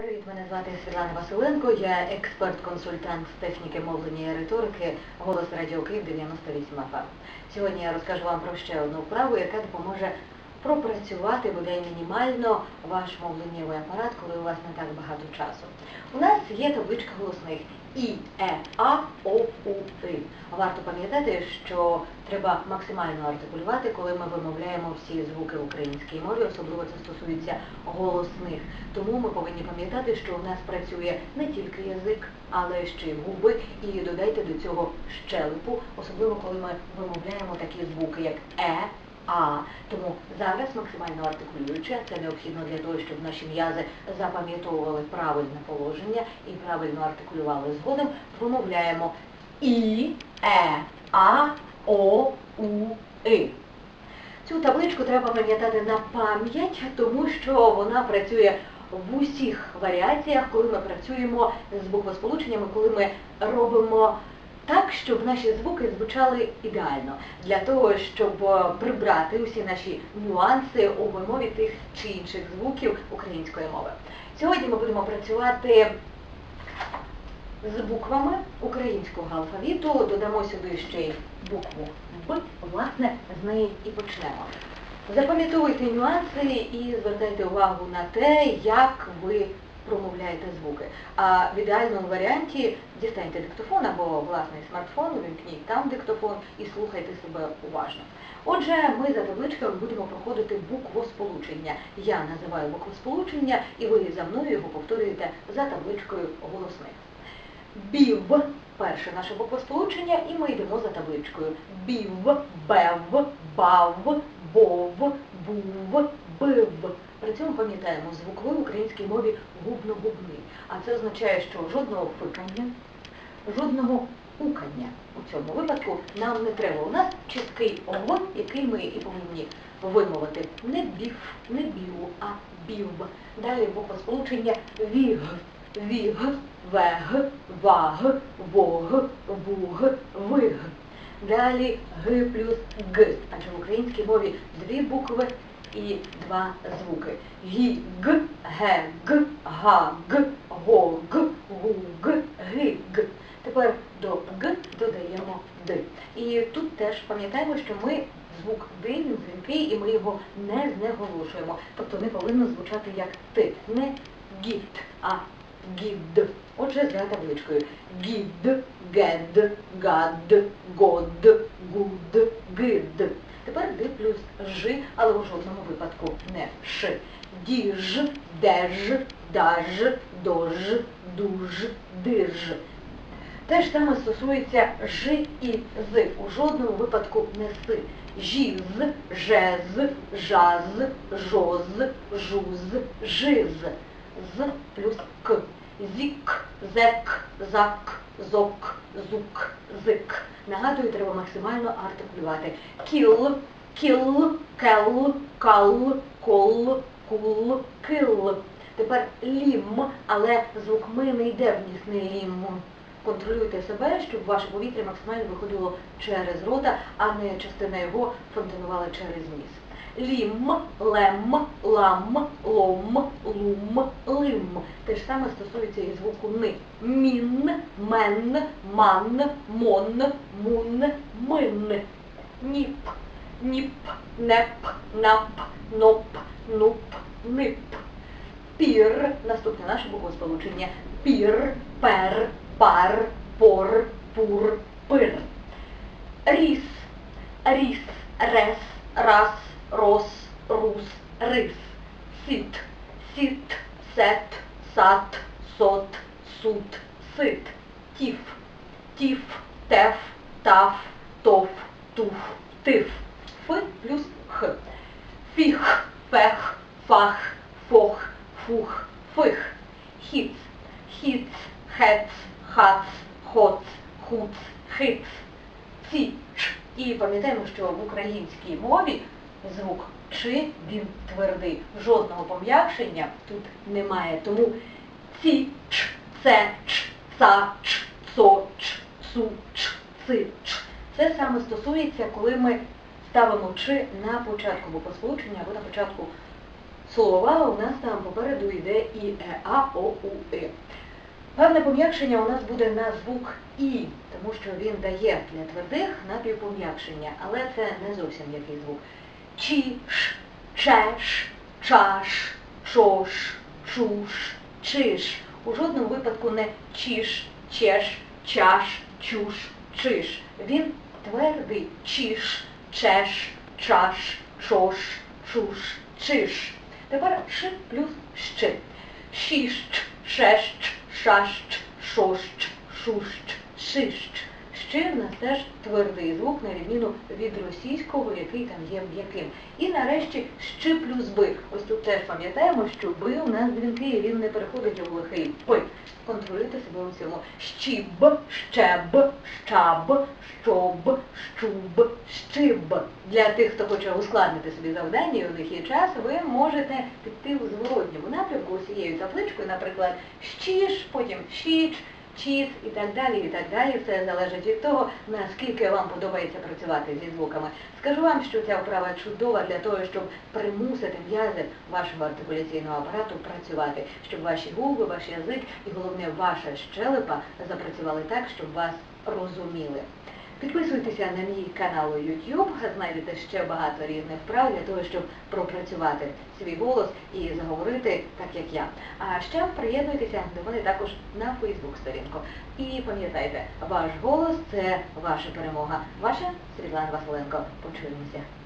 Привіт, мене звати Світлана Василенко, я експерт-консультант з техніки мовлення і риторики «Голос Радіо Київ 98 FM. Сьогодні я розкажу вам про ще одну вправу, яка допоможе пропрацювати бодай мінімально ваш мовленнєвий апарат, коли у вас не так багато часу. У нас є табличка голосних І, Е, А, О, У, И. Варто пам'ятати, що треба максимально артикулювати, коли ми вимовляємо всі звуки в українській мові, особливо це стосується голосних. Тому ми повинні пам'ятати, що у нас працює не тільки язик, але ще й губи, і додайте до цього щелепу, особливо коли ми вимовляємо такі звуки, як е. А тому зараз максимально артикулюючи, це необхідно для того, щоб наші м'язи запам'ятовували правильне положення і правильно артикулювали згодом, вимовляємо І, Е, А, О, У, И. Цю табличку треба пам'ятати на пам'ять, тому що вона працює в усіх варіаціях, коли ми працюємо з буквосполученнями, коли ми робимо так, щоб наші звуки звучали ідеально, для того, щоб е, прибрати усі наші нюанси у вимові тих чи інших звуків української мови. Сьогодні ми будемо працювати з буквами українського алфавіту, додамо сюди ще й букву Б, власне, з неї і почнемо. Запам'ятовуйте нюанси і звертайте увагу на те, як ви промовляєте звуки. А в ідеальному варіанті дістаньте диктофон або власний смартфон, вимкніть там диктофон і слухайте себе уважно. Отже, ми за табличками будемо проходити буквосполучення. Я називаю буквосполучення, і ви за мною його повторюєте за табличкою голосних. Бів перше наше буквосполучення, і ми йдемо за табличкою. Бів, бев, бав, бов, був, бив. При цьому пам'ятаємо, звук в українській мові губно-губний. А це означає, що жодного фикання, жодного укання у цьому випадку нам не треба. У нас чіткий ого, який ми і повинні вимовити. Не бів, не бів, а бів. Далі буквосполучення віг, віг, вег, ваг, вог, вуг, виг. Далі г плюс г, адже в українській мові дві букви і два звуки. Гі, г, ге, г, га, г, го, г, гу, г, ги, г. Тепер до г додаємо д. І тут теж пам'ятаємо, що ми звук д, він дзвінкий, і ми його не знеголошуємо. Тобто не повинно звучати як ти, не гіт, а гід. Отже, за табличкою. Гід, гед, гад, год, гуд, гид. Тепер д плюс ж, але у жодному випадку не ш. Діж, деж, даж, дож, дуж, диж. Те ж саме стосується ж і з. У жодному випадку не с. Жіз, жез, жаз, жоз, жуз, жиз. З плюс к. Зік, зек, зак, зок, зук, зик. Нагадую, треба максимально артикулювати. Кіл, кіл, кел, кал, кол, кул, кил. Тепер лім, але звук ми не йде в нісний лім. Контролюйте себе, щоб ваше повітря максимально виходило через рота, а не частина його фонтанувала через ніс. Лім, лем, лам, лом, лум, лим. Те ж саме стосується і звуку ни. Мін, мен, ман, мон, мун, мин. Ніп, ніп, неп, нап, ноп, нуп, нип. Пір. Наступне наше буквосполучення. Пір, пер, пар, пор, пур, пир. Ріс, ріс, рес, рас, рос, рус, рис. Сіт, сіт, сет, сат, сот, сут, сит. Тіф, тіф, теф, таф, тоф, туф, тиф. Ф плюс х. Фіх, фех, фах, фох, фух, фих. Хіц, хіц, хец, хац, хоц, хуц, хиц, ціч. І пам'ятаємо, що в українській мові звук чи він твердий. Жодного пом'якшення тут немає. Тому ці-ч, ц, ч, ца, ціч, цеч, цач, цоч, цуч, цич. Це саме стосується, коли ми ставимо чи на початку буквосполучення або на початку слова, у нас там попереду йде і е, а, о, у, и. Певне пом'якшення у нас буде на звук І, тому що він дає для твердих напівпом'якшення, але це не зовсім який звук. Чіш, чеш, чаш, чош, чуш, чиш. У жодному випадку не чіш, чеш, чаш, чуш, чиш. Він твердий чіш, чеш, чаш, чош, чуш, чиш. Тепер ш плюс щ. Шіщ, шещ, shasht, shosht, shusht, shisht. Ще в нас теж твердий звук, на відміну від російського, який там є м'яким. І нарешті щ плюс би. Ось тут теж пам'ятаємо, що би у нас дзвінкий, і він не переходить у глухий пи. Контролюйте себе у цьому. Щіб, щеб, щаб, щоб, щуб, щиб. Для тих, хто хоче ускладнити собі завдання, і у них є час, ви можете піти у зворотньому напрямку ось цією табличкою, наприклад, щіш, потім щіч, чіс і так далі, і так далі. Все залежить від того, наскільки вам подобається працювати зі звуками. Скажу вам, що ця вправа чудова для того, щоб примусити м'язи вашого артикуляційного апарату працювати, щоб ваші губи, ваш язик і головне ваша щелепа запрацювали так, щоб вас розуміли. Підписуйтеся на мій канал YouTube, знайдете ще багато різних вправ для того, щоб пропрацювати свій голос і заговорити так, як я. А ще приєднуйтеся до мене також на Facebook сторінку. І пам'ятайте, ваш голос це ваша перемога. Ваша Світлана Василенко. Почуємося.